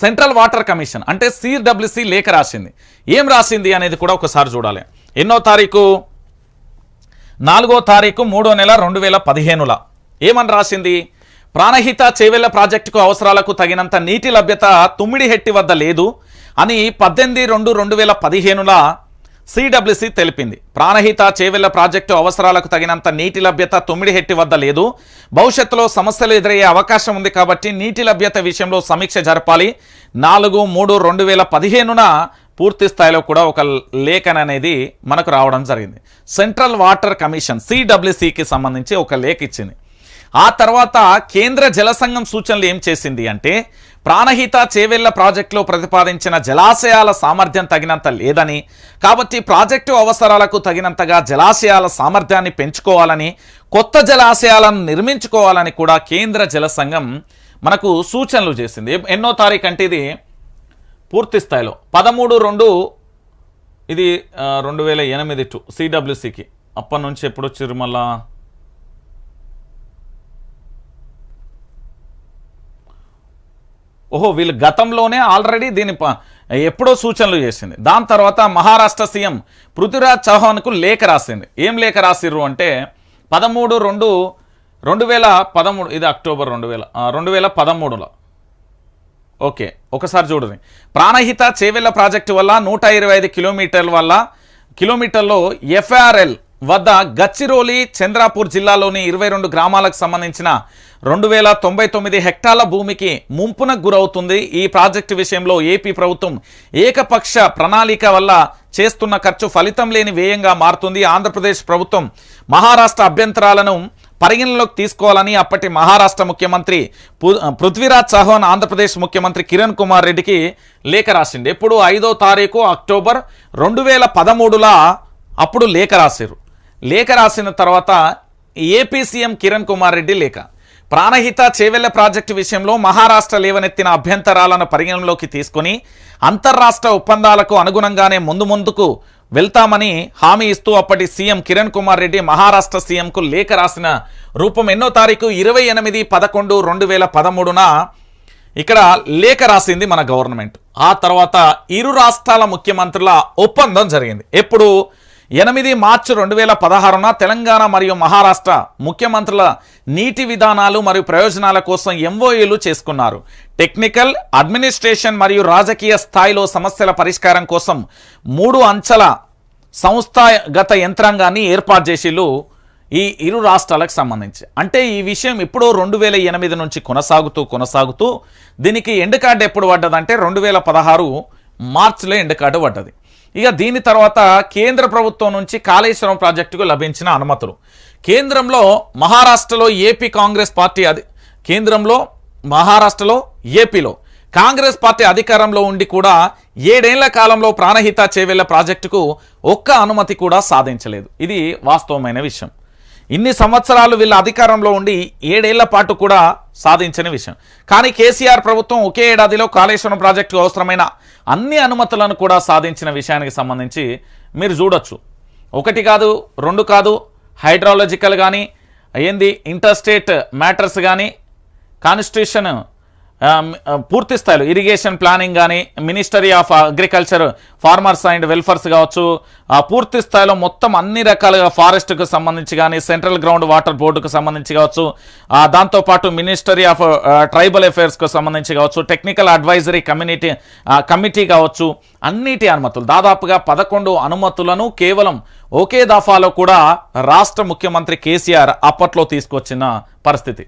Central water commission అంటే CWC లేఖ రాసింది. ఏం రాసింది అనేది కూడా ఒకసారి చూడాలి. ఎన్నో తారీఖు? నాలుగో తారీఖు మూడో నెల రెండు వేల పదిహేనుల. ఏమని రాసింది? ప్రాణహిత చేవెళ్ళ ప్రాజెక్టుకు అవసరాలకు తగినంత నీటి లభ్యత తుమ్మిడిహెట్టి వద్ద లేదు అని పద్దెనిమిది రెండు రెండు వేల పదిహేనుల సిడబ్ల్యూసీ తెలిపింది. ప్రాణహిత చేవెళ్ళ ప్రాజెక్టు అవసరాలకు తగినంత నీటి లభ్యత తొమ్మిడిహెట్టి వద్ద లేదు. భవిష్యత్తులో సమస్యలు ఎదురయ్యే అవకాశం ఉంది కాబట్టి నీటి లభ్యత విషయంలో సమీక్ష జరపాలి. నాలుగు మూడు రెండు వేల పదిహేనున పూర్తి స్థాయిలో కూడా ఒక లేఖన అనేది మనకు రావడం జరిగింది. సెంట్రల్ వాటర్ కమిషన్ సిడబ్ల్యూసికి సంబంధించి ఒక లేఖ ఇచ్చింది. ఆ తర్వాత కేంద్ర జలసంఘం సూచనలు ఏం చేసింది అంటే ప్రాణహిత చేవెళ్ళ ప్రాజెక్టులో ప్రతిపాదించిన జలాశయాల సామర్థ్యం తగినంత లేదని కాబట్టి ప్రాజెక్టు అవసరాలకు తగినంతగా జలాశయాల సామర్థ్యాన్ని పెంచుకోవాలని కొత్త జలాశయాలను నిర్మించుకోవాలని కూడా కేంద్ర జలసంఘం మనకు సూచనలు చేసింది. ఎన్నో తారీఖు అంటే ఇది పూర్తి స్థాయిలో. పదమూడు రెండు ఇది రెండు వేల ఎనిమిది టు సిడబ్ల్యూసికి అప్పటి నుంచి ఎప్పుడు వచ్చారు మళ్ళా? ఓహో వీళ్ళు గతంలోనే ఆల్రెడీ దీని ఎప్పుడో సూచనలు చేసింది. దాని తర్వాత మహారాష్ట్ర సీఎం పృథ్వీరాజ్ చౌహాన్కు లేఖ రాసింది. ఏం లేఖ రాసిర్రు అంటే పదమూడు రెండు రెండు వేల పదమూడు ఇది అక్టోబర్ రెండు వేల రెండు వేల పదమూడులో. ఓకే ఒకసారి చూడండి. ప్రాణహిత చేవెళ్ళ ప్రాజెక్టు వల్ల నూట ఇరవై ఐదు కిలోమీటర్ల వల్ల కిలోమీటర్లో ఎఫ్ఆర్ఎల్ వద్ద గచ్చిరోలి చంద్రాపూర్ జిల్లాలోని ఇరవై రెండు గ్రామాలకు సంబంధించిన రెండు వేల తొంభై తొమ్మిది హెక్టార్ల భూమికి ముంపునకు గురవుతుంది. ఈ ప్రాజెక్టు విషయంలో ఏపీ ప్రభుత్వం ఏకపక్ష ప్రణాళిక వల్ల చేస్తున్న ఖర్చు ఫలితం లేని వ్యయంగా మారుతుంది. ఆంధ్రప్రదేశ్ ప్రభుత్వం మహారాష్ట్ర అభ్యంతరాలను పరిగణలోకి తీసుకోవాలని అప్పటి మహారాష్ట్ర ముఖ్యమంత్రి పు- పృథ్వీరాజ్ చౌహాన్ ఆంధ్రప్రదేశ్ ముఖ్యమంత్రి కిరణ్ కుమార్ రెడ్డికి లేఖ రాసిండు. ఎప్పుడు ఐదో తారీఖు అక్టోబర్ రెండు వేల పదమూడుల అప్పుడు లేఖ రాశారు లేఖ రాసిన తర్వాత ఏపీ సీఎం కిరణ్ కుమార్ రెడ్డి లేఖ. ప్రాణహిత చేవెళ్ళ ప్రాజెక్టు విషయంలో మహారాష్ట్ర లేవనెత్తిన అభ్యంతరాలను పరిగణనలోకి తీసుకుని అంతర్రాష్ట్ర ఒప్పందాలకు అనుగుణంగానే ముందు ముందుకు వెళ్తామని హామీ ఇస్తూ అప్పటి సీఎం కిరణ్ కుమార్ రెడ్డి మహారాష్ట్ర సీఎంకు లేఖ రాసిన రూపం ఎన్నో తారీఖు ఇరవై ఎనిమిది పదకొండు రెండు వేల పదమూడున ఇక్కడ లేఖ రాసింది మన గవర్నమెంట్. ఆ తర్వాత ఇరు రాష్ట్రాల ముఖ్యమంత్రుల ఒప్పందం జరిగింది. ఎప్పుడు? ఎనిమిది మార్చి రెండు వేల పదహారున తెలంగాణ మరియు మహారాష్ట్ర ముఖ్యమంత్రుల నీటి విధానాలు మరియు ప్రయోజనాల కోసం ఎంఓఏలు చేసుకున్నారు. టెక్నికల్ అడ్మినిస్ట్రేషన్ మరియు రాజకీయ స్థాయిలో సమస్యల పరిష్కారం కోసం మూడు అంచెల సంస్థాగత యంత్రాంగాన్ని ఏర్పాటు చేసిళ్ళు ఈ ఇరు రాష్ట్రాలకు సంబంధించి. అంటే ఈ విషయం ఎప్పుడో రెండు వేల ఎనిమిది నుంచి కొనసాగుతూ కొనసాగుతూ దీనికి ఎండ్ కార్డు ఎప్పుడు పడ్డదంటే రెండు వేల పదహారు మార్చిలో ఎండ్ కార్డు పడ్డది. ఇక దీని తర్వాత కేంద్ర ప్రభుత్వం నుంచి కాళేశ్వరం ప్రాజెక్టుకు లభించిన అనుమతులు. కేంద్రంలో మహారాష్ట్రలో ఏపీ కాంగ్రెస్ పార్టీ అది కేంద్రంలో మహారాష్ట్రలో ఏపీలో కాంగ్రెస్ పార్టీ అధికారంలో ఉండి కూడా ఏడేళ్ళ కాలంలో ప్రాణహిత చేవెళ్ళ ప్రాజెక్టుకు ఒక్క అనుమతి కూడా సాధించలేదు. ఇది వాస్తవమైన విషయం. ఇన్ని సంవత్సరాలు వీళ్ళ అధికారంలో ఉండి ఏడేళ్ళ పాటు కూడా సాధించిన విషయం. కానీ కేసీఆర్ ప్రభుత్వం ఒకే ఏడాదిలో కాళేశ్వరం ప్రాజెక్టుకు అవసరమైన అన్ని అనుమతులను కూడా సాధించిన విషయానికి సంబంధించి మీరు చూడొచ్చు. ఒకటి కాదు రెండు కాదు హైడ్రాలజికల్ కానీ ఏంది ఇంటర్స్టేట్ మ్యాటర్స్ కానీ కాన్స్టిట్యూషన్ పూర్తి స్థాయిలో ఇరిగేషన్ ప్లానింగ్ కానీ ministry of agriculture farmers and welfares కావచ్చు పూర్తి స్థాయిలో మొత్తం అన్ని రకాలుగా ఫారెస్ట్కు సంబంధించి కానీ సెంట్రల్ గ్రౌండ్ వాటర్ బోర్డుకు సంబంధించి కావచ్చు దాంతోపాటు మినిస్టరీ ఆఫ్ ట్రైబల్ అఫైర్స్కు సంబంధించి కావచ్చు టెక్నికల్ అడ్వైజరీ కమ్యూనిటీ కమిటీ కావచ్చు అన్నిటి అనుమతులు. దాదాపుగా పదకొండు అనుమతులను కేవలం ఒకే దఫాలో కూడా రాష్ట్ర ముఖ్యమంత్రి కేసీఆర్ అప్పట్లో తీసుకొచ్చిన పరిస్థితి.